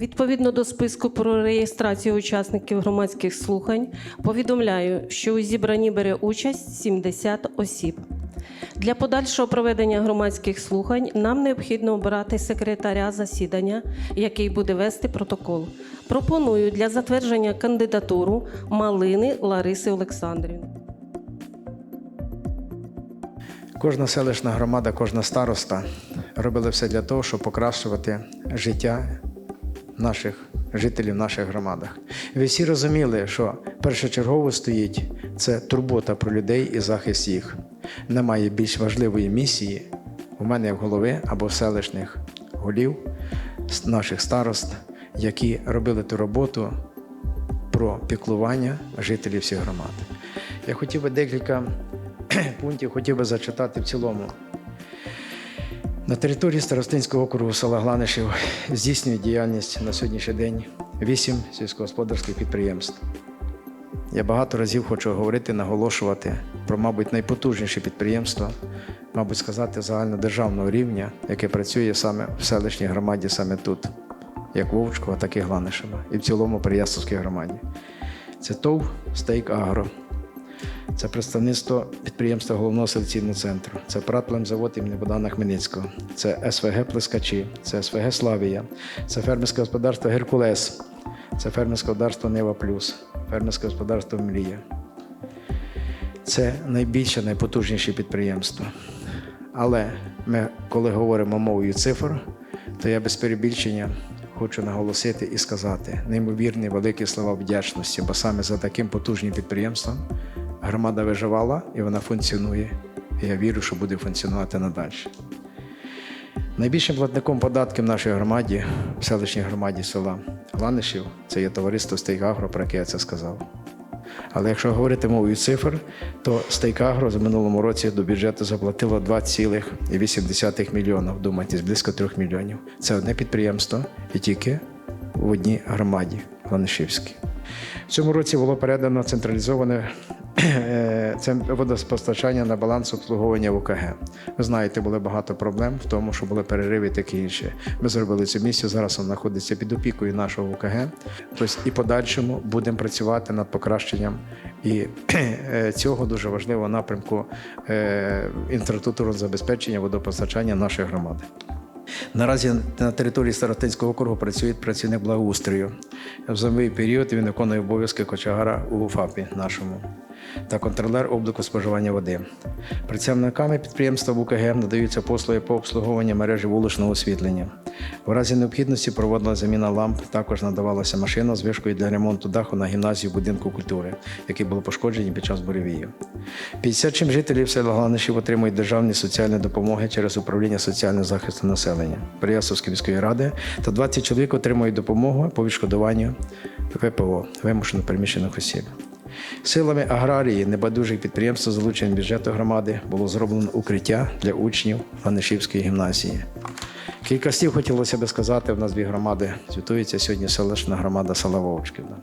Відповідно до списку про реєстрацію учасників громадських слухань, повідомляю, що у зібранні бере участь 70 осіб. Для подальшого проведення громадських слухань нам необхідно обрати секретаря засідання, який буде вести протокол. Пропоную для затвердження кандидатуру Малини Лариси Олександрівни. Кожна селищна громада, кожна староста робили все для того, щоб покращувати життя наших жителів наших громадах. Ви всі розуміли, що першочергово стоїть це турбота про людей і захист їх. Немає більш важливої місії у мене як голови або селищних голів, наших старост, які робили ту роботу про піклування жителів всіх громад. Я хотів би декілька пунктів хотів би зачитати в цілому. На території Старостинського округу села Гланишів здійснює діяльність на сьогоднішній день вісім сільськогосподарських підприємств. Я багато разів хочу говорити, наголошувати про, мабуть, найпотужніше підприємство, мабуть, сказати загальнодержавного рівня, яке працює саме в селищній громаді, саме тут, як Вовчкова, так і Гланишева, і в цілому Переяславській громаді. Це ТОВ Стейк Агро. Це представництво підприємства головного селекційного центру, це Пратплемзавод імені Богдана Хмельницького, це СВГ Плескачі, це СВГ Славія, це фермерське господарство Геркулес, це фермерське господарство Нева Плюс, фермерське господарство Мрія. Це найбільше, найпотужніше підприємство. Але ми, коли говоримо мовою цифр, то я без перебільшення хочу наголосити і сказати неймовірні великі слова вдячності, бо саме за таким потужним підприємством громада виживала і вона функціонує. І я вірю, що буде функціонувати надалі. Найбільшим платником податків в нашій громаді, в селищній громаді села Гланишів, це є товариство Стейкагро, про яке я це сказав. Але якщо говорити мовою цифр, то Стейкагро за минулому році до бюджету заплатило 2,8 мільйона. Вдумайтесь, близько 3 мільйонів. Це одне підприємство і тільки в одній громаді Гланишівській. В цьому році було передано централізоване це водопостачання на баланс обслуговування в УКГ. Ви знаєте, було багато проблем в тому, що були перериви таке інше. Ми зробили цю місію. Зараз вона знаходиться під опікою нашого УКГ. Тобто і подальшому будемо працювати над покращенням і е, цього дуже важливого напрямку е, інфраструктурного забезпечення водопостачання нашої громади. Наразі на території Старостинського округу працює працівник благоустрою. В зимовий період він виконує обов'язки кочегара у ФАПі нашому та контролер обліку споживання води. Працівниками підприємства ВУКГ надаються послуги по обслуговуванню мережі вуличного освітлення. У разі необхідності проводила заміна ламп, також надавалася машина з вишкою для ремонту даху на гімназію будинку культури, який було пошкоджені під час буревію. 57 жителів села Гланишів отримують державні соціальні допомоги через управління соціального захисту населення Переяславської міської ради та 20 чоловік отримують допомогу по відшкодуванню ВПО вимушено переміщених осіб. Силами аграрії небайдужих підприємств залученням бюджету громади було зроблено укриття для учнів Ланишівської гімназії. Кілька слів хотілося би сказати, в нас дві громади звітується сьогодні селищна громада села Вовчківна.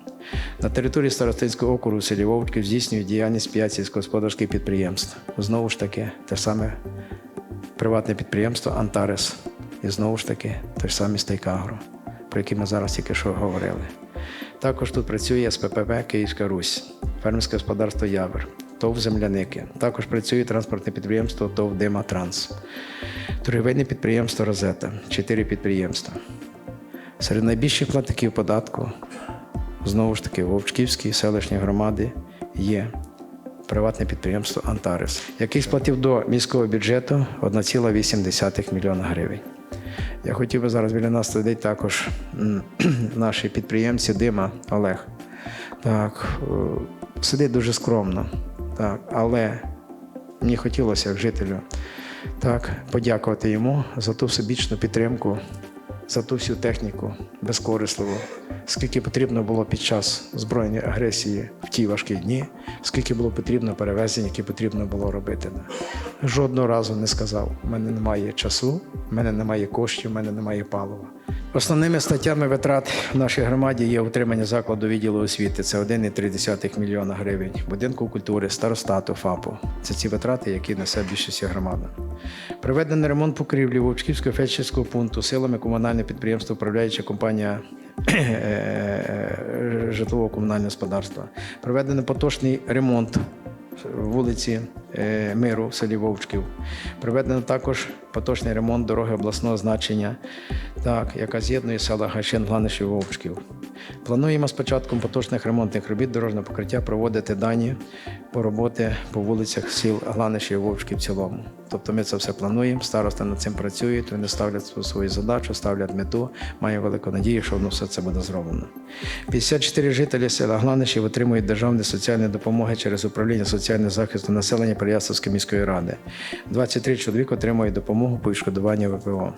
На території Старостинського округу в селі Вовчків здійснює діяльність п'ять сільськогосподарських підприємств. Знову ж таки, те саме приватне підприємство Антарес. І знову ж таки, те ж саме Стейкагро, про яке ми зараз тільки що говорили. Також тут працює СППВ Київська Русь, фермерське господарство Явер, ТОВ Земляники. Також працює транспортне підприємство ТОВ Дима Транс. Торгівельне підприємство Розета, чотири підприємства. Серед найбільших платників податку, знову ж таки, Вовчківській селищній громади є приватне підприємство Антарес, який сплатив до міського бюджету 1,8 мільйона гривень. Я хотів би зараз біля нас сидить також наші підприємці Дима Олег. Так, е, сидить дуже скромно, так, але мені хотілося як жителю так, подякувати йому за ту всебічну підтримку, за ту всю техніку безкорисливу, скільки потрібно було під час збройної агресії в ті важкі дні, скільки було потрібно перевезень, які потрібно було робити. Жодного разу не сказав: у мене немає часу, у мене немає коштів, у мене немає палива. Основними статтями витрат в нашій громаді є утримання закладу відділу освіти. Це 1,3 мільйона гривень, будинку культури, старостату, ФАПу. Це ці витрати, які несе більшість громада. Проведений ремонт покрівлі Вовчківського фельдшерського пункту силами комунального підприємства, управляюча компанія е, житлово-комунального господарства. Проведений поточний ремонт вулиці е, Миру в селі Вовчків. Проведено також поточний ремонт дороги обласного значення, так, яка з'єднує села Гашин, Гланишів, Вовчків. Плануємо з початком поточних ремонтних робіт дорожнього покриття проводити дані роботи по вулицях сіл Гланишів, Вовчків в цілому. Тобто ми це все плануємо, старости над цим працюють, вони ставлять свою задачу, ставлять мету. Маю велику надію, що воно все це буде зроблено. 54 жителі села Гланишів отримують державні соціальні допомоги через управління соціального захисту населення Переяславської міської ради. 23 чоловік отримують допомогу по відшкодуванню ВПО.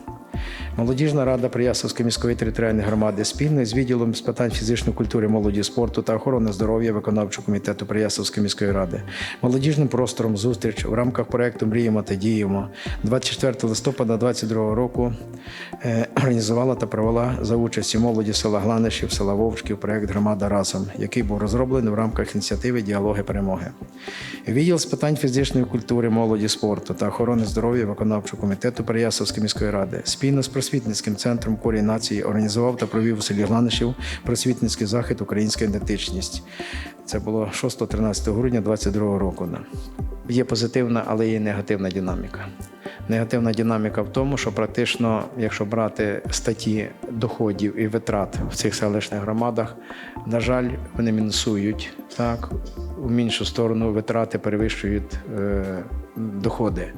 Молодіжна рада Приясовської міської територіальної громади спільно з відділом з питань фізичної культури, молоді, спорту та охорони здоров'я виконавчого комітету Приясовської міської ради. Молодіжним простором зустріч в рамках проекту Мріємо та діємо 24 листопада 2022 року е, організувала та провела за участі молоді села Гланишів, села Вовчків проект Громада разом, який був розроблений в рамках ініціативи Діалоги перемоги. Відділ з питань фізичної культури, молоді, спорту та охорони здоров'я виконавчого комітету Переяславської міської ради спільно з просвітницьким центром координації організував та провів у селі Гланишів просвітницький захід Українська ідентичність. Це було 6-13 грудня 2022 року. Є позитивна, але є негативна динаміка. Негативна динаміка в тому, що практично, якщо брати статті доходів і витрат в цих селищних громадах, на жаль, вони мінусують так, у іншу сторону витрати перевищують е, доходи.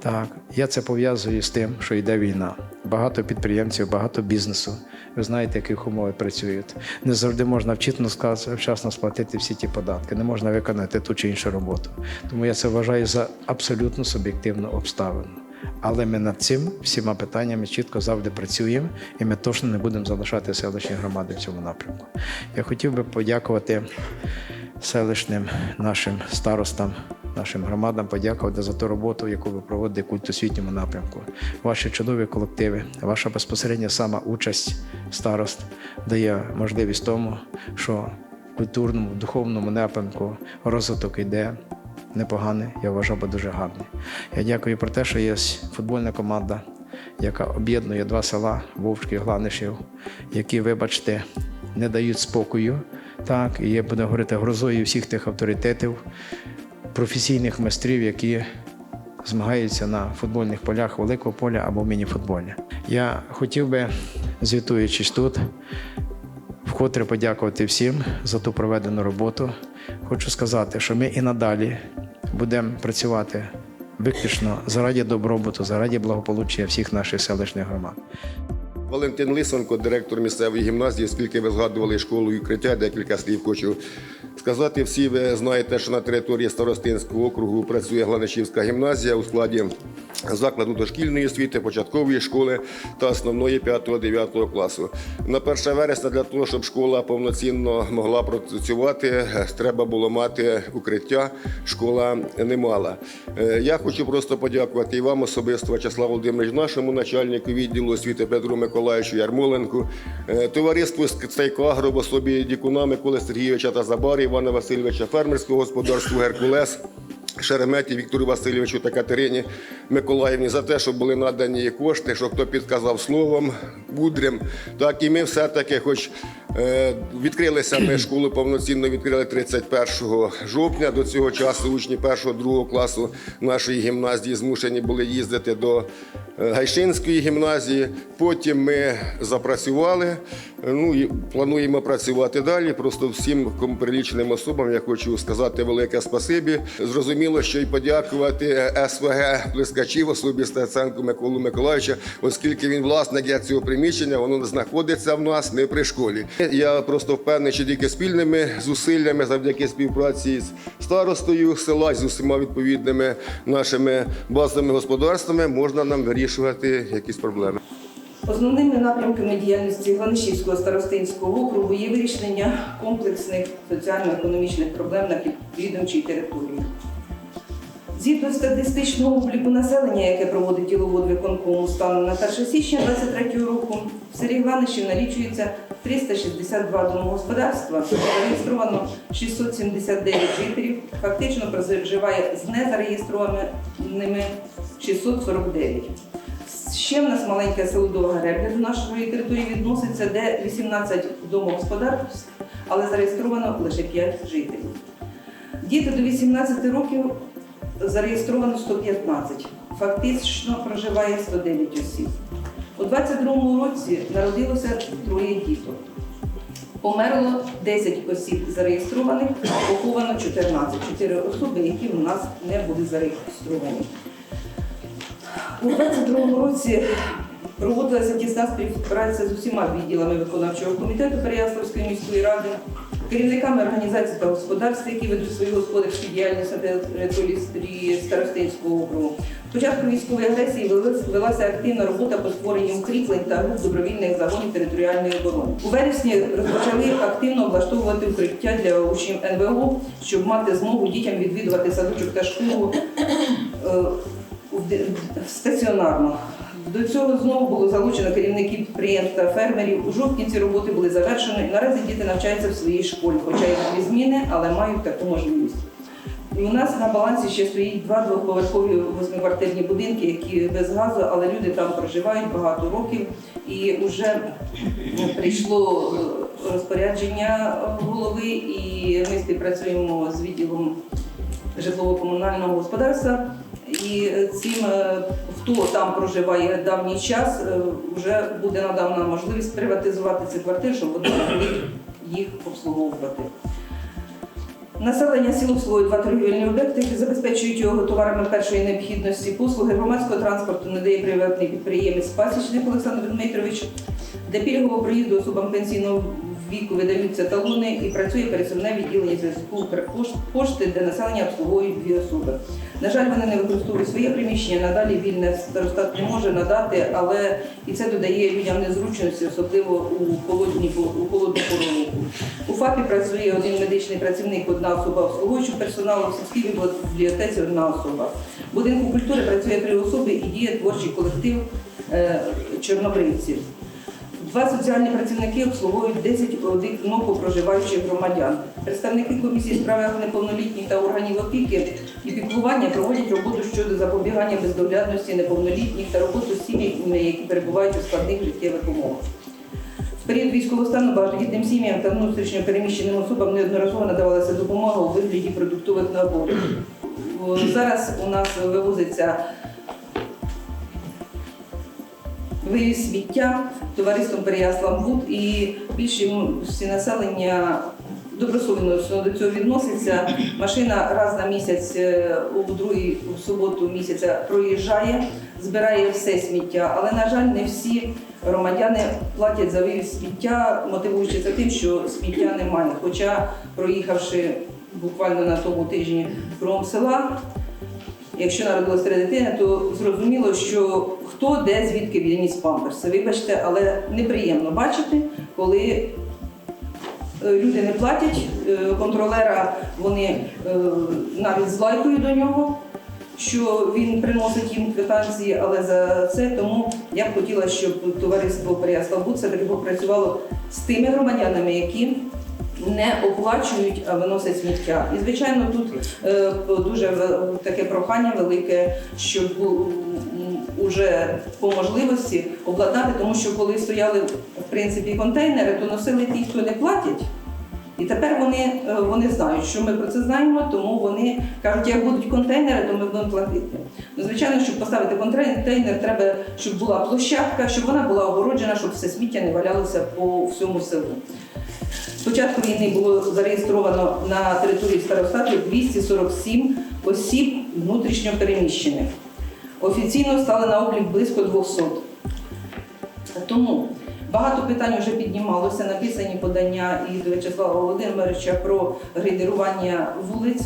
Так, я це пов'язую з тим, що йде війна. Багато підприємців, багато бізнесу. Ви знаєте, яких умовах працюють. Не завжди можна сказ- вчасно сплатити всі ті податки, не можна виконати ту чи іншу роботу. Тому я це вважаю за абсолютно суб'єктивну обставину. Але ми над цим всіма питаннями чітко завжди працюємо, і ми точно не будемо залишати селищні громади в цьому напрямку. Я хотів би подякувати селищним нашим старостам, нашим громадам, подякувати за ту роботу, яку ви проводите в культосвітньому напрямку. Ваші чудові колективи, ваша безпосередня сама участь старост дає можливість тому, що в культурному, духовному напрямку розвиток йде непоганий, я вважав би дуже гарний. Я дякую про те, що є футбольна команда, яка об'єднує два села Вовчки і Гланишів, які, вибачте, не дають спокою. Так, і я буду говорити грозою всіх тих авторитетів, професійних майстрів, які змагаються на футбольних полях великого поля або міні-футболі. Я хотів би, звітуючись тут, вкотре подякувати всім за ту проведену роботу. Хочу сказати, що ми і надалі будемо працювати виключно заради добробуту, заради благополуччя всіх наших селищних громад. Валентин Лисенко, директор місцевої гімназії, оскільки ви згадували школу і укриття, декілька слів хочу сказати. Всі ви знаєте, що на території Старостинського округу працює Гланишівська гімназія у складі закладу дошкільної освіти, початкової школи та основної 5-9 класу. На 1 вересня для того, щоб школа повноцінно могла працювати, треба було мати укриття. Школа не мала. Е, Я хочу просто подякувати і вам особисто, Вячеслав Володимирович, нашому начальнику відділу освіти Петру Миколаївичу Ярмоленку, е, товариству з Стейкагро в особі Дікуна Миколи Сергійовича та Забари Івана Васильовича, фермерського господарства Геркулес. Шереметі Віктору Васильовичу та Катерині Миколаївні за те, що були надані кошти, що хто підказав словом, мудрим. Так і ми все-таки, хоч е, відкрилися ми школу повноцінно відкрили 31 жовтня. До цього часу учні 1-2 класу нашої гімназії змушені були їздити до е, Гайшинської гімназії. Потім ми запрацювали. Ну і плануємо працювати далі. Просто всім кому приліченим особам я хочу сказати велике спасибі. Зрозуміло, що й подякувати СВГ Плескачів, особі Стеценку Миколу Миколаївича, оскільки він власник для цього приміщення, воно знаходиться в нас не при школі. Я просто впевнений, що тільки спільними зусиллями, завдяки співпраці з старостою села, з усіма відповідними нашими базовими господарствами, можна нам вирішувати якісь проблеми. Основними напрямками діяльності Гланишівського старостинського округу є вирішення комплексних соціально-економічних проблем на підвідомчій території. Згідно статистичного обліку населення, яке проводить діловод виконкому станом на 1 січня 2023 року, в селі Гланишів налічується 362 домогосподарства, зареєстровано 679 жителів, фактично проживає з незареєстрованими 649. Ще в нас маленьке село Довга Гребля до нашої території відноситься, де 18 домогосподарств, але зареєстровано лише 5 жителів. Діти до 18 років зареєстровано 115. Фактично проживає 109 осіб. У 22-му році народилося троє діток. Померло 10 осіб зареєстрованих, поховано 14. 4 особи, які у нас не були зареєстровані. У 22-му році проводилася тісна співпраця з усіма відділами виконавчого комітету Переяславської міської ради, керівниками організацій та господарств, які ведуть свою господарську діяльність на території Старостинського округу. Спочатку військової агресії велася активна робота по створенню укріплень та груп добровільних загонів територіальної оборони. У вересні розпочали активно облаштовувати укриття для учнів НВО, щоб мати змогу дітям відвідувати садочок та школу е, стаціонарно. До цього знову було залучено керівників підприємств та фермерів. У жовтні ці роботи були завершені. Наразі діти навчаються в своїй школі, хоча й дві зміни, але мають таку можливість. І у нас на балансі ще стоїть два двоповерхові восьмиквартирні будинки, які без газу, але люди там проживають багато років. І вже прийшло е, розпорядження голови, і ми співпрацюємо з відділом житлово-комунального господарства. І цим, е, хто там проживає давній час, е, вже буде надана можливість приватизувати ці квартири, щоб вони могли їх обслуговувати. Населення сіл обслуговує два торгівельні об'єкти, які забезпечують його товарами першої необхідності. Послуги громадського транспорту надає приватний підприємець Пасічник Олександр Дмитрович, де пільгового проїзду особам пенсійного віку видаються талони і працює пересувне відділення зв'язку Укрпошти, де населення обслуговують дві особи. На жаль, вони не використовують своє приміщення, надалі вільне старостат не може надати, але і це додає людям незручності, особливо у холодні у холодну пору року. У ФАПі працює один медичний працівник, одна особа обслуговуючого персоналу, в сільській бібліотеці одна особа. Будинку культури працює три особи і діє творчий колектив е, чорнобривців. Два соціальні працівники обслуговують 10 одиноко проживаючих громадян. Представники комісії з справах неповнолітніх та органів опіки і піклування проводять роботу щодо запобігання бездоглядності неповнолітніх та роботу з сім'ями, які перебувають у складних життєвих умовах. В період військового стану багатодітним сім'ям та внутрішньо переміщеним особам неодноразово надавалася допомога у вигляді продуктових наборів. Зараз у нас вивозиться вивіз сміття товариством Переяслав-Буд і більшість населення добросовісно до цього відноситься. Машина раз на місяць е, у другій у суботу місяця проїжджає, збирає все сміття, але на жаль, не всі громадяни платять за вивіз сміття, мотивуючи це тим, що сміття немає. Хоча, проїхавши буквально на тому тижні кругом села, Якщо народилась три дитини, то зрозуміло, що хто де звідки відніс памперси. Вибачте, але неприємно бачити, коли е, люди не платять, е, контролера вони е, навіть з лайкою до нього, що він приносить їм квитанції, але за це тому я б хотіла, щоб товариство Переяславбуд все таки попрацювало з тими громадянами, які не оплачують, а виносять сміття. І звичайно, тут е, дуже таке прохання велике, щоб уже по можливості обладнати, тому що коли стояли в принципі контейнери, то носили ті, хто не платять. І тепер вони, е, вони знають, що ми про це знаємо, тому вони кажуть, як будуть контейнери, то ми будемо платити. Ну, звичайно, щоб поставити контейнер, треба, щоб була площадка, щоб вона була огороджена, щоб все сміття не валялося по всьому селу. З початку війни було зареєстровано на території старостатів 247 осіб внутрішньо переміщених. Офіційно стали на облік близько 200. Тому багато питань вже піднімалося, написані подання і до В'ячеслава Володимировича про грейдерування вулиць.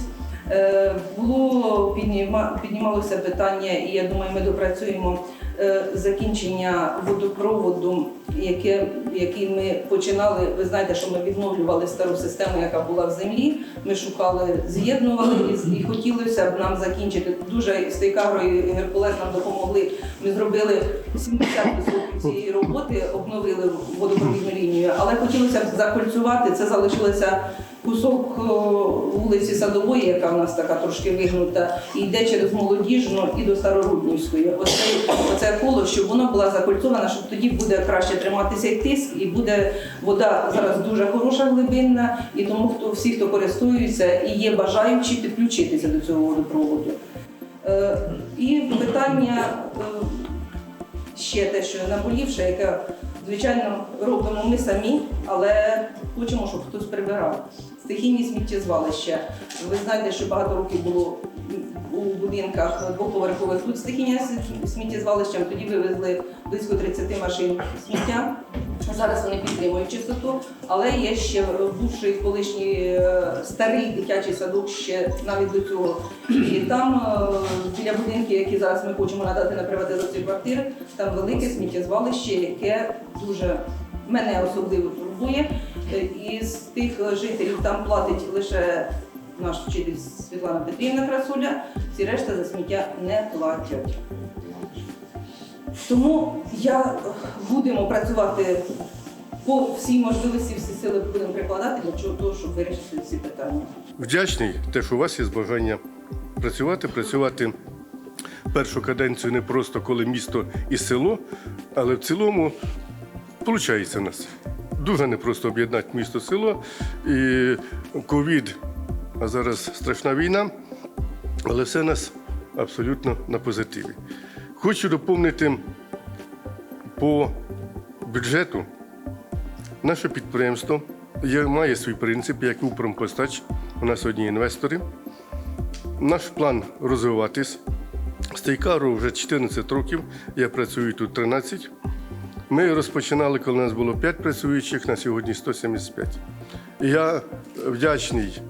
Е, Було підніма- піднімалося питання, і я думаю, ми допрацюємо е, закінчення водопроводу, яке, який ми починали. Ви знаєте, що ми відновлювали стару систему, яка була в землі. Ми шукали, з'єднували і хотілося б нам закінчити. Дуже Стейкагро і Геркулес нам допомогли. Ми зробили 70% цієї роботи, обновили водопровідну лінію, але хотілося б закольцювати. Це залишилося кусок е, вулиці Садової, яка в нас така трошки вигнута, і йде через молодіжну і до Староруднівської. Оце, оце коло, щоб воно було закольцовано, щоб тоді буде краще триматися і тиск, і буде вода зараз дуже хороша глибинна, і тому хто всі, хто користуються і є бажаючі підключитися до цього водопроводу. Е, І питання е, ще те, що наболівше, яке, звичайно, робимо ми самі, але хочемо, щоб хтось прибирав. Стихійні сміттєзвалища. Ви знаєте, що багато років було у будинках двоповерхових тут стихійне сміттєзвалища, тоді вивезли близько 30 машин сміття. Зараз вони підтримують чистоту, але є ще бувший колишній е, старий дитячий садок ще навіть до цього. І там е, біля будинків, які зараз ми хочемо надати на приватизацію квартири, там велике сміттєзвалище, яке дуже мене особливо турбує. Е, Із тих жителів там платить лише наш вчитель Світлана Петрівна Красуля, всі решта за сміття не платять. Тому я е, будемо працювати по всій можливості, всі сили будемо прикладати для чого того, щоб вирішити ці питання. Вдячний те, що у вас є бажання працювати, працювати першу каденцію не просто коли місто і село, але в цілому виходить у нас. Дуже непросто об'єднати місто село і ковід, а зараз страшна війна, але все нас абсолютно на позитиві. Хочу доповнити по бюджету. Наше підприємство має свій принцип, як Укрпостач. У нас одні інвестори. Наш план розвиватись. Стейкару вже 14 років, я працюю тут 13. Ми розпочинали, коли у нас було 5 працюючих, на сьогодні 175. Я вдячний.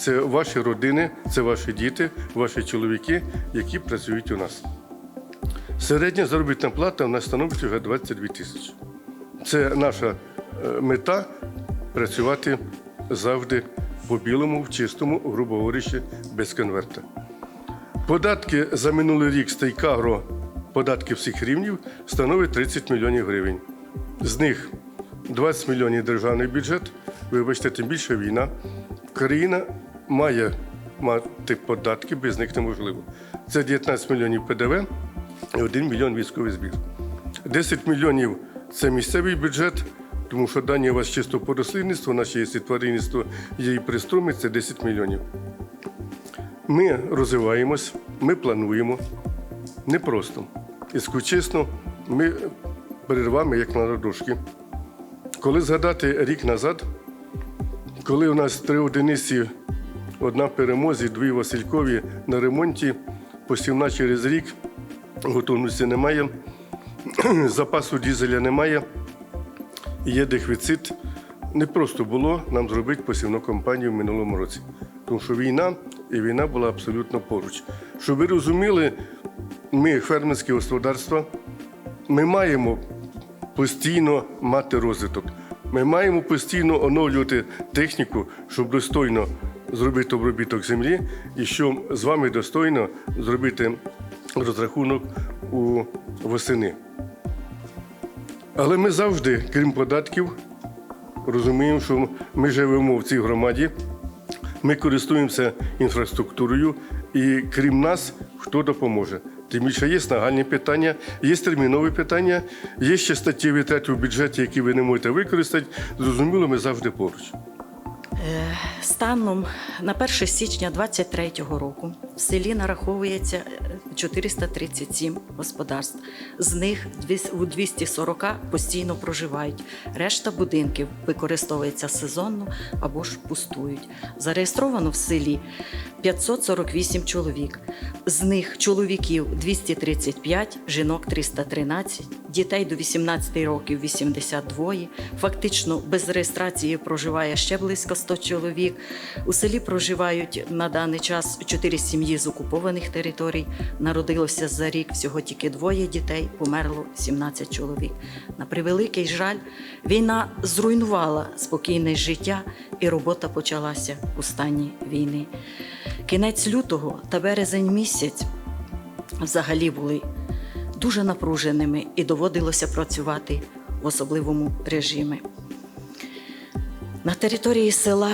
Це ваші родини, це ваші діти, ваші чоловіки, які працюють у нас. Середня заробітна плата у нас становить вже 22 тисячі. Це наша е, мета працювати завжди по білому, в чистому, грубо говорячи, без конверта. Податки за минулий рік Стейкагро, податки всіх рівнів, становить 30 мільйонів гривень. З них 20 мільйонів державний бюджет. Вибачте, тим більше війна. Країна має мати податки, без них неможливо. Це 19 мільйонів ПДВ і 1 мільйон військовий збір. 10 мільйонів це місцевий бюджет, тому що дані у вас чисто по рослинництву, наше є і тваринництво, є і пристроми, це 10 мільйонів. Ми розвиваємось, ми плануємо. Непросто. І скажу чесно, ми перед вами як на ладошки. Коли згадати рік назад, коли у нас три одиниці, одна в перемозі, дві Василькові на ремонті, посівна через рік, готовності немає, запасу дізеля немає, є дефіцит. Не просто було нам зробити посівну кампанію в минулому році, тому що війна і війна була абсолютно поруч. Щоб ви розуміли, ми, фермерське господарство, ми маємо постійно мати розвиток. Ми маємо постійно оновлювати техніку, щоб достойно зробити обробіток землі і щоб з вами достойно зробити розрахунок у восени. Але ми завжди, крім податків, розуміємо, що ми живемо в цій громаді, ми користуємося інфраструктурою, і крім нас, хто допоможе. Тим більше є нагальні питання, є термінові питання, є ще статті витрат у бюджеті, які ви не можете використати. Зрозуміло, ми завжди поруч. Е, Станом на 1 січня 2023 року в селі нараховується е, 437 господарств. З них у 240 постійно проживають. Решта будинків використовується сезонно або ж пустують. Зареєстровано в селі 548 чоловік. З них чоловіків 235, жінок 313, дітей до 18 років 82. Фактично без реєстрації проживає ще близько 100 чоловік. У селі проживають на даний час 4 сім'ї. з окупованих територій. Народилося за рік всього тільки двоє дітей, померло 17 чоловік. На превеликий жаль, війна зруйнувала спокійне життя, і робота почалася у стані війни. Кінець лютого та березень місяць взагалі були дуже напруженими і доводилося працювати в особливому режимі. На території села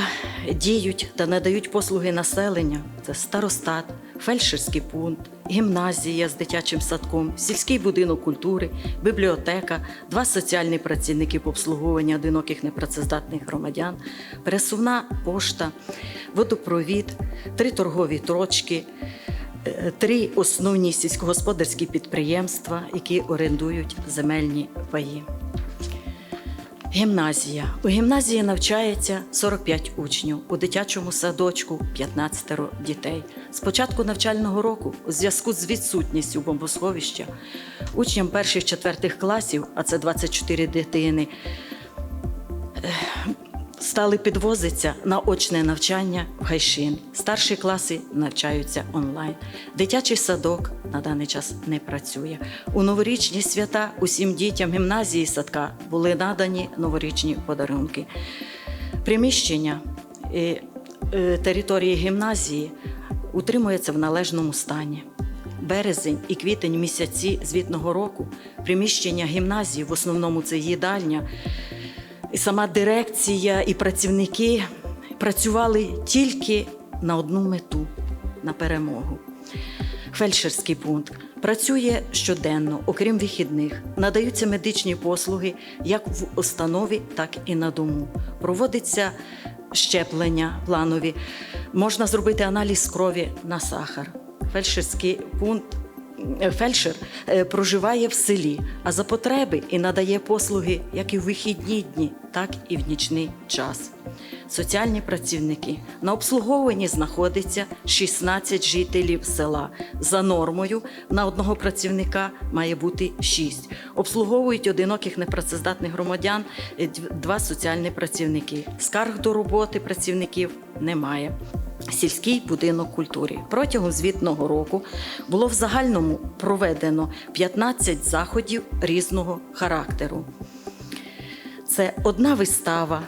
діють та надають послуги населення. Це старостат, фельдшерський пункт, гімназія з дитячим садком, сільський будинок культури, бібліотека, два соціальні працівники по обслуговуванню одиноких непрацездатних громадян, пересувна пошта, водопровід, три торгові точки, е, три основні сільськогосподарські підприємства, які орендують земельні паї. Гімназія. У гімназії навчається 45 учнів, у дитячому садочку 15 дітей. З початку навчального року, у зв'язку з відсутністю бомбосховища, учням перших четвертих класів, а це 24 дитини, стали підвозитися на очне навчання в Хайшин. Старші класи навчаються онлайн. Дитячий садок на даний час не працює. У новорічні свята усім дітям гімназії садка були надані новорічні подарунки. Приміщення е, е, території гімназії утримується в належному стані. Березень і квітень місяці звітного року приміщення гімназії, в основному це їдальня, і сама дирекція і працівники працювали тільки на одну мету на перемогу. Фельдшерський пункт працює щоденно, окрім вихідних. Надаються медичні послуги як в установі, так і на дому. Проводиться щеплення планові. Можна зробити аналіз крові на сахар. Фельдшерський пункт фельдшер е, проживає в селі, а за потреби і надає послуги як і в вихідні дні, так і в нічний час. Соціальні працівники на обслуговуванні знаходиться 16 жителів села. За нормою на одного працівника має бути 6. Обслуговують одиноких непрацездатних громадян е, два соціальні працівники. Скарг до роботи працівників немає. Сільський будинок культури протягом звітного року було в загальному проведено 15 заходів різного характеру. Це одна вистава,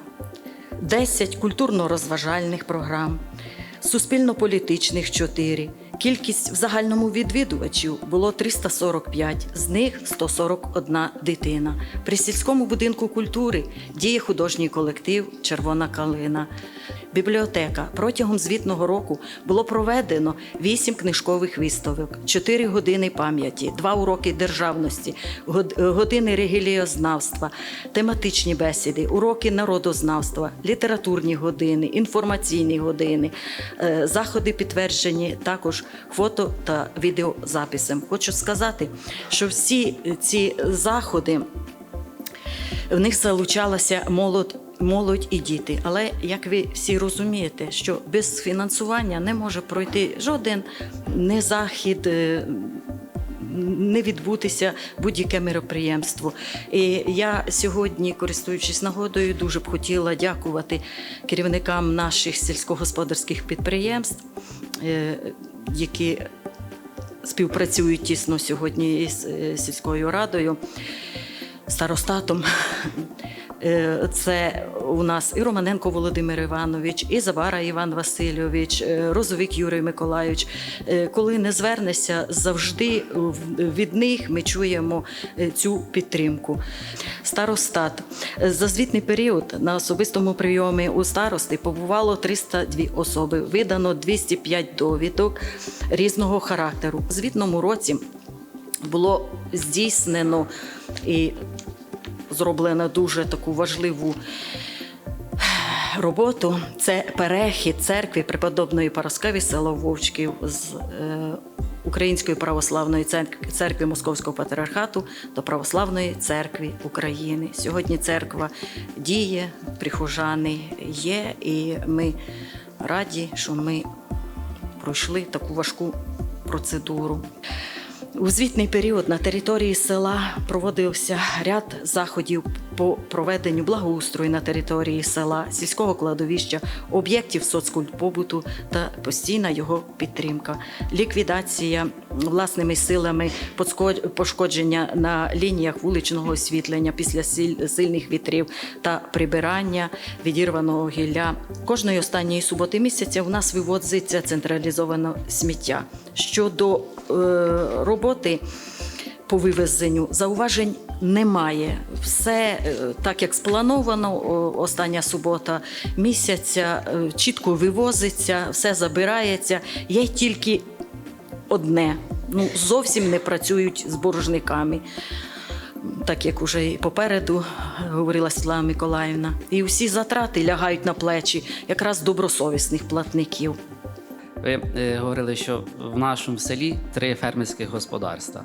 10 культурно-розважальних програм, суспільно-політичних 4. Кількість в загальному відвідувачів було 345, з них 141 дитина. При сільському будинку культури діє художній колектив Червона калина. Бібліотека протягом звітного року було проведено 8 книжкових виставок, 4 години пам'яті, 2 уроки державності, години релігієзнавства, тематичні бесіди, уроки народознавства, літературні години, інформаційні години, е, заходи підтверджені також фото та відеозаписом. Хочу сказати, що всі ці заходи в них залучалася молодь. Молодь і діти, але як ви всі розумієте, що без фінансування не може пройти жоден не захід, е, не відбутися будь-яке мероприємство. І я сьогодні, користуючись нагодою, дуже б хотіла дякувати керівникам наших сільськогосподарських підприємств, е, які співпрацюють тісно сьогодні із е, сільською радою, старостатом. Е, Це у нас і Романенко Володимир Іванович, і Забара Іван Васильович, е, Розовик Юрій Миколайович. Е, Коли не звернешся, завжди від них ми чуємо цю підтримку. Старостат за звітний період на особистому прийомі у старости побувало 302 особи. Видано 205 довідок різного характеру. У звітному році було здійснено і зроблено дуже таку важливу роботу. Це перехід церкви преподобної Параскові село Вовчків з е, Української православної церкви Московського патріархату до Православної церкви України. Сьогодні церква діє, прихожани є, і ми раді, що ми пройшли таку важку процедуру. У звітний період на території села проводився ряд заходів по проведенню благоустрою на території села, сільського кладовища, об'єктів соцкультпобуту та постійна його підтримка, ліквідація власними силами пошкодження на лініях вуличного освітлення після сильних вітрів та прибирання відірваного гілля. Кожної останньої суботи місяця у нас вивозиться централізовано сміття. Щодо роботи по вивезенню зауважень немає. Все е, так, як сплановано, остання субота місяця е, чітко вивозиться, все забирається. Є тільки одне. Ну, зовсім не працюють з боржниками. Так як уже і попереду говорила Світлана Миколаївна, і всі затрати лягають на плечі якраз добросовісних платників. Ви е, говорили, що в нашому селі три фермерських господарства.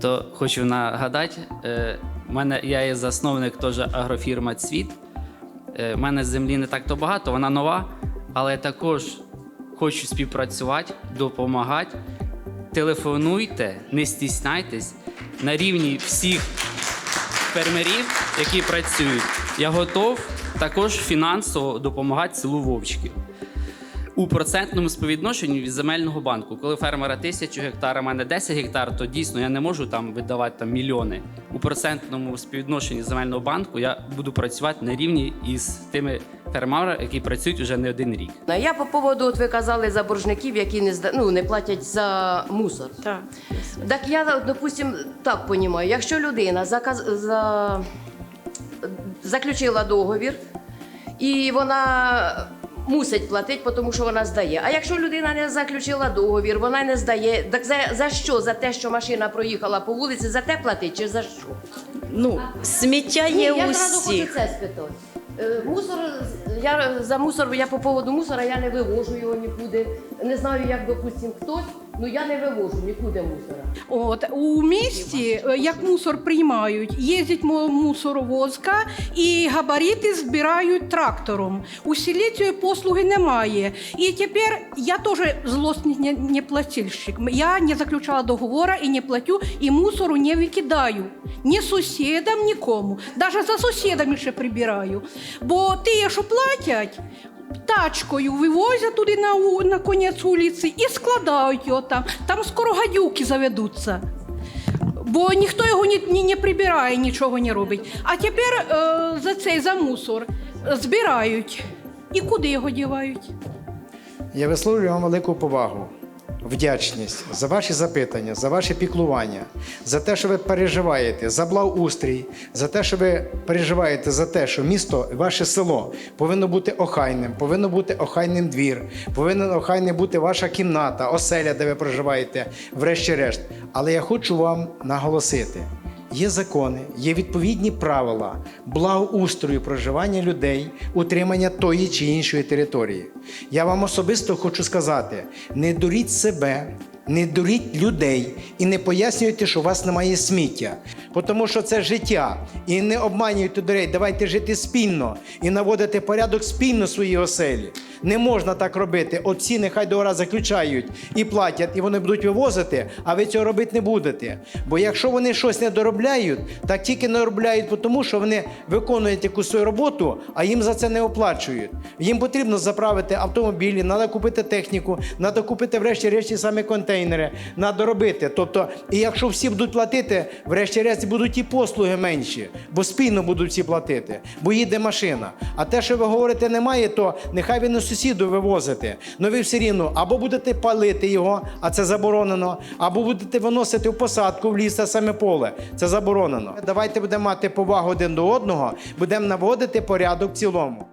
То хочу нагадати, е, мене я є засновник теж агрофірма Цвіт. Е, мене землі не так то багато, вона нова, але також хочу співпрацювати, допомагати. Телефонуйте, не стісняйтесь на рівні всіх фермерів, які працюють. Я готов також фінансово допомагати селу Вовчків у процентному співвідношенні від земельного банку. Коли фермера тисячу гектар, а в мене 10 гектар, то дійсно я не можу там видавати там мільйони. У процентному співвідношенні земельного банку я буду працювати на рівні із тими фермерами, які працюють вже не один рік. А Я по поводу, от ви казали за боржників, які не зда... ну, не платять за мусор. Так. Так я, допустим, так розумію, якщо людина заказ... за... заключила договір і вона мусить платити, тому що вона здає. А якщо людина не заключила договір, вона не здає, так за, за що? За те, що машина проїхала по вулиці, за те платить чи за що? Ну, сміття Ні, є я зразу хочу це спитати. Е, Мусор, я за мусор, я по поводу мусора я не вивожу його нікуди. Не знаю, як допустим хтось, ну я не вивожу нікуди мусора. От у місті, е, як мусор приймають, їздить мусоровозка і габарити збирають трактором. У селі цієї послуги немає. І тепер я теж злостний не, не. Я не заключала договора і не платю, і мусору не викидаю. Ні сусідам, нікому. Навіть за сусідами ще прибираю. Бо ті, що платять, тачкою вивозять туди на, на конець вулиці і складають його там. Там скоро гадюки заведуться. Бо ніхто його не, не, не прибирає, нічого не робить. А тепер е, за цей за мусор збирають. І куди його дівають? Я висловлюю вам велику повагу, вдячність за ваші запитання, за ваше піклування, за те, що ви переживаєте за благоустрій, за те, що ви переживаєте за те, що місто, ваше село повинно бути охайним, повинно бути охайним двір, повинна охайним бути ваша кімната, оселя, де ви проживаєте, врешті-решт. Але я хочу вам наголосити. Є закони, є відповідні правила благоустрою проживання людей, утримання тої чи іншої території. Я вам особисто хочу сказати: не дуріть себе, не дуріть людей і не пояснюйте, що у вас немає сміття. Тому що це життя. І не обманюйте людей, давайте жити спільно і наводити порядок спільно своїй оселі. Не можна так робити. Отці нехай договора заключають і платять, і вони будуть вивозити, а ви цього робити не будете. Бо якщо вони щось не доробляють, так тільки не доробляють, тому що вони виконують якусь свою роботу, а їм за це не оплачують. Їм потрібно заправити автомобілі, треба купити техніку, треба купити врешті-решт самі контейнери, треба робити. Тобто, і якщо всі будуть платити, врешті-решт будуть і послуги менші, бо спільно будуть всі платити, бо їде машина. А те, що ви говорите, немає, то нехай ви не сусіду вивозите. Ну ви все рівно або будете палити його, а це заборонено, або будете виносити в посадку в ліс, те саме поле. Це заборонено. Давайте будемо мати повагу один до одного, будемо наводити порядок в цілому.